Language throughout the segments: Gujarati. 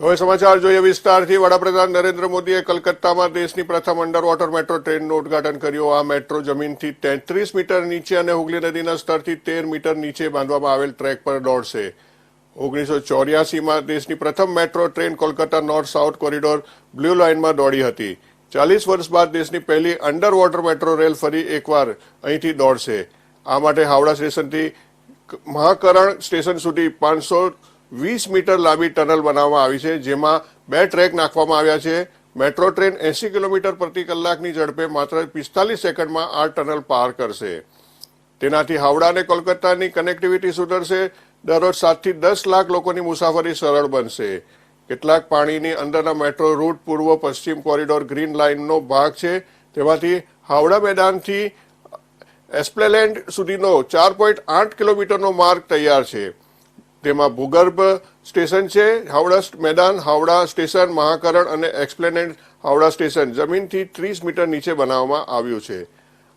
હવે સમાચાર જોઈએ વિસ્તારથી. વડાપ્રધાન નરેન્દ્ર મોદીએ કલકત્તામાં દેશની પ્રથમ અંડર વોટર મેટ્રો ટ્રેનનું ઉદઘાટન કર્યું. આ મેટ્રો જમીનથી તેત્રીસ મીટર નીચે અને હુગલી નદીના સ્તરથી તેર મીટર નીચે બાંધવામાં આવેલ ટ્રેક પર દોડશે. ઓગણીસો ચોર્યાસીમાં દેશની પ્રથમ metro train Kolkata north south corridor blue લાઇનમાં દોડી હતી. ચાલીસ વર્ષ બાદ દેશની પહેલી અંડર વોટર મેટ્રો રેલ ફરી એકવાર અહીંથી દોડશે. આ માટે હાવડા સ્ટેશનથી મહાકરણ સ્ટેશન સુધી પાંચસો વીસ મીટર લાંબી ટનલ બનાવવામાં આવી છે, જેમાં બે ટ્રેક નાખવામાં આવ્યા છે. મેટ્રો ટ્રેન એસી કિલોમીટર પ્રતિ કલાકની ઝડપે માત્ર પિસ્તાલીસ સેકન્ડમાં આ ટનલ પાર કરશે. તેનાથી હાવડા અને કોલકાતાની કનેક્ટિવિટી સુધરશે. દરરોજ સાતથી દસ લાખ લોકોની મુસાફરી સરળ બનશે. કેટલાક પાણીની અંદરના મેટ્રો રૂટ પૂર્વ પશ્ચિમ કોરિડોર ગ્રીન લાઇનનો ભાગ છે. તેમાંથી હાવડા મેદાનથી એસ્પ્લેલેન્ડ સુધીનો ચાર પોઈન્ટ આઠ કિલોમીટરનો માર્ગ તૈયાર છે. તેમાં ભૂગર્ભ સ્ટેશન છે, હાવડા મેદાન, હાવડા સ્ટેશન, મહાકરણ અને એક્સપ્લેનેડ હાવડા સ્ટેશન. જમીનથી ત્રીસ મીટર નીચે બનાવવામાં આવ્યું છે.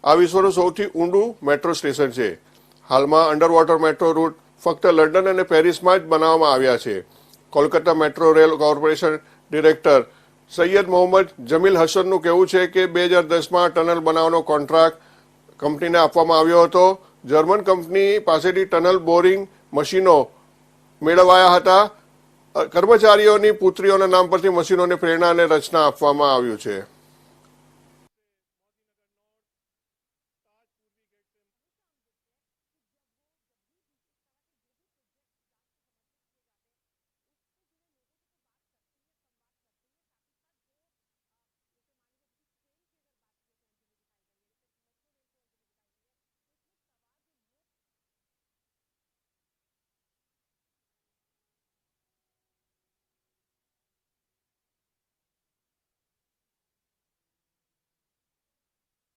આ વિશ્વનું સૌથી ઊંડું મેટ્રો સ્ટેશન છે. હાલમાં અંડરવોટર મેટ્રો રૂટ ફક્ત લંડન અને પેરિસમાં જ બનાવવામાં આવ્યા છે. Kolkata metro rail corporation director Syed Mohammad Jamil હસનનું કહેવું છે કે બે હજાર દસમાં ટનલ બનાવવાનો કોન્ટ્રાક્ટ કંપનીને આપવામાં આવ્યો હતો. જર્મન કંપની પાસેથી ટનલ બોરિંગ મશીનો મેળવાયા હતા. કર્મચારીઓની પુત્રીઓના નામ પરથી મશીનોને પ્રેરણા અને રચના આપવામાં આવ્યું છે.